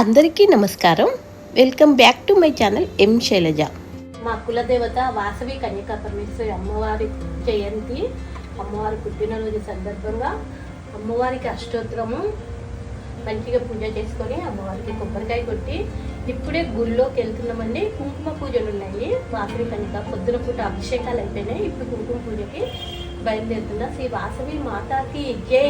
అందరికీ నమస్కారం. Welcome back to my channel M Shailaja. మా కులదేవత వాసవి కన్యకా పరమేశ్వరి అమ్మవారి జయంతి అమ్మవారి పుట్టినరోజు సందర్భంగా అమ్మవారికి అష్టోత్తరము మంచిగా పూజ చేసుకొని అమ్మవారికి కొబ్బరికాయ కొట్టి ఇప్పుడే గుళ్ళోకి వెళ్తున్నామండి. కుంకుమ పూజలు ఉన్నాయి. వాసవి కన్యక పొద్దున పూట అభిషేకాలు అయిపోయినాయి. ఇప్పుడు కుంకుమ పూజకి బయలుదేరుతున్నా శ్రీ వాసవి మాతాకి జై.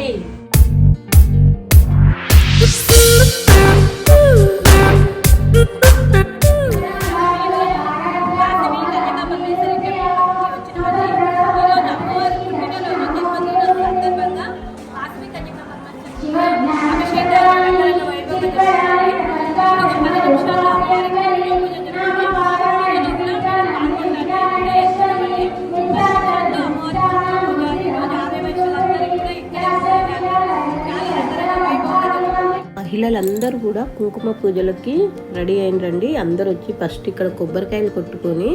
మహిళలందరూ కూడా కుంకుమ పూజలకి రెడీ అయినరండి. అందరూ వచ్చి ఫస్ట్ ఇక్కడ కొబ్బరికాయలు కొట్టుకొని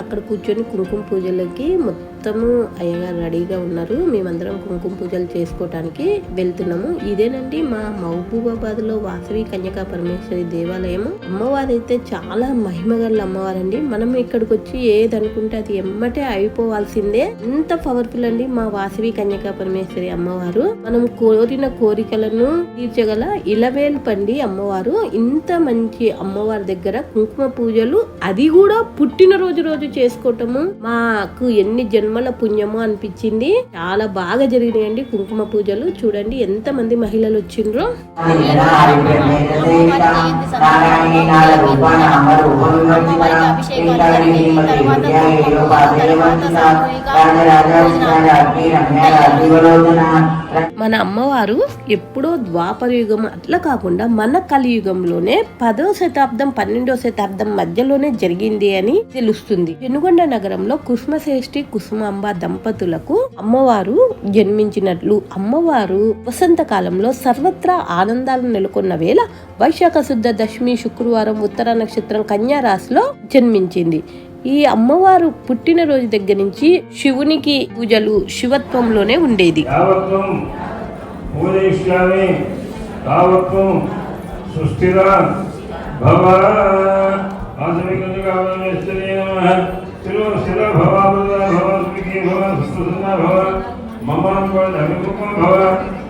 అక్కడ కూర్చొని కుంకుమ పూజలకి మొత్తము అయ్యగారు రెడీగా ఉన్నారు. మేమందరం కుంకుమ పూజలు చేసుకోవటానికి వెళ్తున్నాము. ఇదేనండి మా మహబూబాబాద్లో వాసవి కన్యకా పరమేశ్వరి దేవాలయం. అమ్మవారు అయితే చాలా మహిమగల అమ్మవారండి. మనం ఇక్కడికి వచ్చి ఏది అనుకుంటే అది ఎమ్మటే అయిపోవాల్సిందే. అంత పవర్ఫుల్ అండి మా వాసవి కన్యకా పరమేశ్వరి అమ్మవారు. మనం కోరిన కోరికలను తీర్చగల ఇలా పండి అమ్మవారు. ఇంత మంచి అమ్మవారి దగ్గర కుంకుమ పూజలు అది కూడా పుట్టినరోజు రోజు చేసుకోవటము మాకు ఎన్ని జన్మల పుణ్యమో అనిపించింది. చాలా బాగా జరిగినాయండి కుంకుమ పూజలు. చూడండి ఎంత మంది మహిళలు వచ్చిండ్రో. మన అమ్మవారు ఎప్పుడో ద్వాపరయుగం అట్లా కాకుండా మన కలియుగంలోనే పదో శతాబ్దం పన్నెండో శతాబ్దం మధ్యలోనే జరిగింది అని తెలుస్తుంది. పెనుగొండ నగరంలో కుష్మశ్రేష్ఠి కుసుమాంబ దంపతులకు అమ్మవారు జన్మించినట్లు. అమ్మవారు వసంత కాలంలో సర్వత్రా ఆనందాలు నెలకొన్న వేళ వైశాఖ శుద్ధ దశమి శుక్రవారం ఉత్తర నక్షత్రం కన్యా రాశిలో జన్మించింది. ఈ అమ్మవారు పుట్టినరోజు దగ్గర నుంచి శివునికి పూజలు శివత్వంలోనే ఉండేది.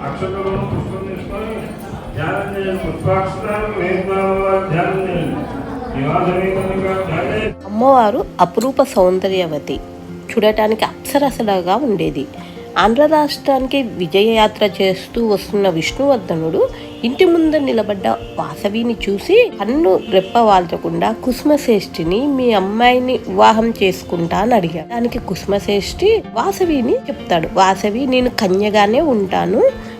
అక్షతలను పుష్పం తీసుకొని ధ్యానం చేయండి పుష్పాక్షరాలు ధ్యానం చేయండి ఈ వాసవికృతిగా ధ్యానం అమ్మవారు అపురూప సౌందర్యవతి. చూడటానికి అప్సరసలాగా ఉండేది. ఆంధ్ర రాష్ట్రానికి విజయయాత్ర చేస్తూ వస్తున్న విష్ణువర్ధనుడు ఇంటి ముందు నిలబడ్డ వాసవిని చూసి కన్ను రెప్పవాల్చకుండా కుసుమశ్రేష్ఠిని మీ అమ్మాయిని వివాహం చేసుకుంటా అని అడిగాడు. దానికి కుసుమశ్రేష్ఠి వాసవిని చెప్తాడు. వాసవి నేను కన్యగానే ఉంటాను.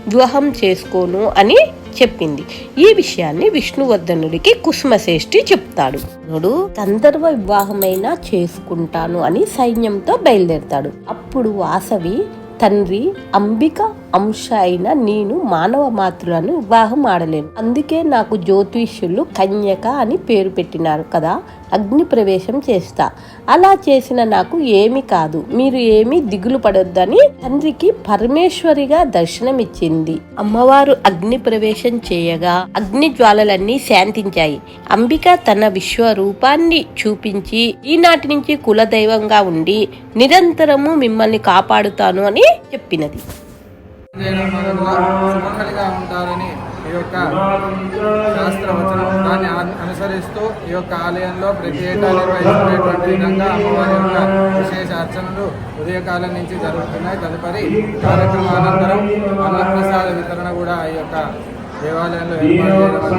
వివాహం చేసుకోను అని చెప్పింది. ఈ విషయాన్ని విష్ణువర్ధనుడికి కుసుమశ్రేష్ఠి చెప్తాడు. నుడు గంధర్వ వివాహమైనా చేసుకుంటాను అని సైన్యంతో బయలుదేరతాడు. అప్పుడు వాసవి తండ్రి అంబిక అంశ అయిన నేను మానవ మాతృలను వివాహం ఆడలేను అందుకే నాకు జ్యోతిష్యులు కన్యక అని పేరు పెట్టినారు కదా అగ్ని ప్రవేశం చేస్తా. అలా చేసిన నాకు ఏమి కాదు. మీరు ఏమీ దిగులు పడొద్దని తండ్రికి పరమేశ్వరిగా దర్శనమిచ్చింది. అమ్మవారు అగ్ని ప్రవేశం చేయగా అగ్ని జ్వాలలన్నీ శాంతించాయి. అంబిక తన విశ్వరూపాన్ని చూపించి ఈనాటి నుంచి కులదైవంగా ఉండి నిరంతరము మిమ్మల్ని కాపాడుతాను అని చెప్పినది. చేయడం సుమంగళిగా ఉంటారని ఈ యొక్క శాస్త్రవచనం దాన్ని అనుసరిస్తూ ఈ యొక్క ఆలయంలో ప్రతి ఏటా నిర్వహిస్తున్నటువంటి విధంగా అమ్మవారి యొక్క విశేష అర్చనలు ఉదయకాలం నుంచి జరుగుతున్నాయి. తదుపరి కార్యక్రమం అనంతరం అన్నప్రసాద వితరణ కూడా ఈ యొక్క దేవాలయంలో ఏర్పాటు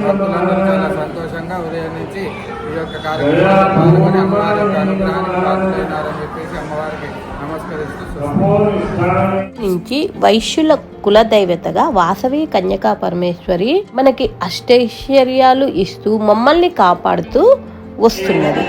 భక్తులందరూ చాలా సంతోషంగా ఉదయం నుంచి ఈ యొక్క కార్యక్రమాన్ని పాల్గొని అమ్మవారి యొక్క అనుగ్రహాన్ని పాత్రులైనారని చెప్పేసి అమ్మవారికి నుంచి వైశ్యుల కుల దైవతగా వాసవి కన్యకా పరమేశ్వరి మనకి అష్టైశ్వర్యాలు ఇస్తూ మమ్మల్ని కాపాడుతూ వస్తున్నది.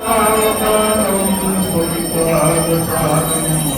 ఆ అమ్మవారికి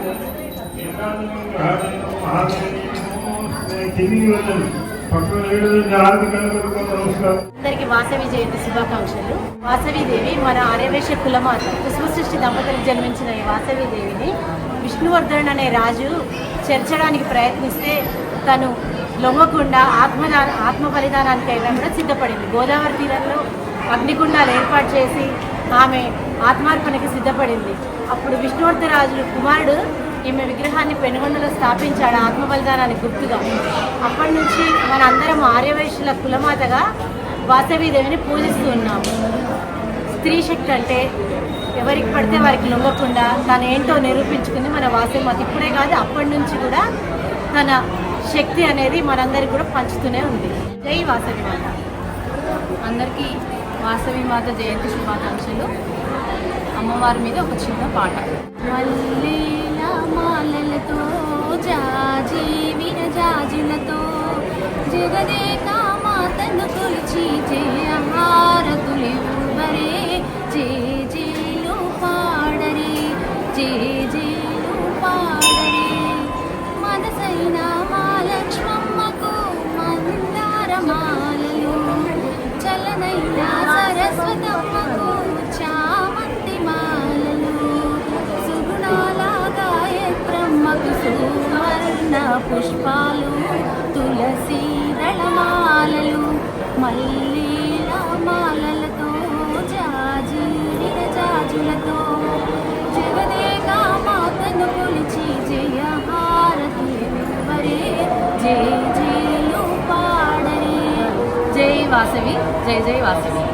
అందరికి వాసవి జయంతి శుభాకాంక్షలు. వాసవిదేవి మన ఆర్యవేశ్య కులమాత పుష్పసృష్టి దంపతులకు జన్మించిన ఈ వాసవిదేవిని విష్ణువర్ధన్ అనే రాజు చేర్చడానికి ప్రయత్నిస్తే తను లొంగకుండా ఆత్మదాన ఆత్మ బలిదానానికి అయినా కూడా సిద్ధపడింది. గోదావరి తీరంలో అగ్నిగుండాలు ఏర్పాటు చేసి ఆమె ఆత్మార్పణకి సిద్ధపడింది. అప్పుడు విష్ణువర్ధ రాజు కుమారుడు ఈమె విగ్రహాన్ని పెనుగొండలో స్థాపించాడు ఆత్మబలిదానాన్ని గుర్తుగా. అప్పటి నుంచి మనందరం ఆర్యవైశ్యుల కులమాతగా వాసవీదేవిని పూజిస్తూ ఉన్నాము. స్త్రీ శక్తి అంటే ఎవరికి పడితే వారికి లొంగకుండా తను ఏంటో నిరూపించుకుంది మన వాసవిమాత ఇప్పుడే కాదు అప్పటి నుంచి కూడా తన శక్తి అనేది మనందరికి కూడా పంచుతూనే ఉంది. జై వాసవి మాత. అందరికీ వాసవి మాత జయంతి శుభాకాంక్షలు. అమ్మవారి మీద ఒక చిన్న పాట. మళ్ళీ మాలలతో జాజి విరజాజులతో జగదేక మాతను కొలిచి జయహారతులివ్వరే జేజేలు పాడరే. జేజేలు పాడరే. మనసైన మా లక్ష్మమ్మకు మందార మాలలు చలనైన సరస్వత మల్లీల మాలలతో జాజి విరజాజులతో. జగదేక మాతను కొలిచి జయ హారతులెవ్వరే జై జైలు పాడరే జై వాసవి జై జై వాసవి.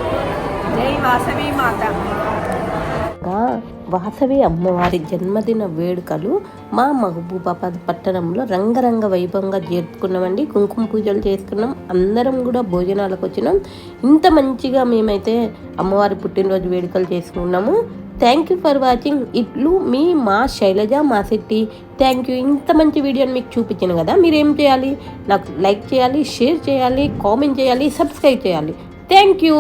జై వాసవి మాత. గా వాసవి అమ్మవారి జన్మదిన వేడుకలు మా మహబూబాబాద్ పట్టణంలో రంగరంగ వైభవంగా జరుపుకున్నామండి. కుంకుమ పూజలు చేసుకున్నాం. అందరం కూడా భోజనాలకు వచ్చినాం. ఇంత మంచిగా మేమైతే అమ్మవారి పుట్టినరోజు వేడుకలు చేసుకున్నాము. Thank you for watching. ఇట్లు మీ మా శైలజ మా శెట్టి. Thank you. ఇంత మంచి వీడియోని మీకు చూపించాను కదా మీరు ఏం చేయాలి? నాకు లైక్ చేయాలి షేర్ చేయాలి కామెంట్ చేయాలి సబ్స్క్రైబ్ చేయాలి. Thank you.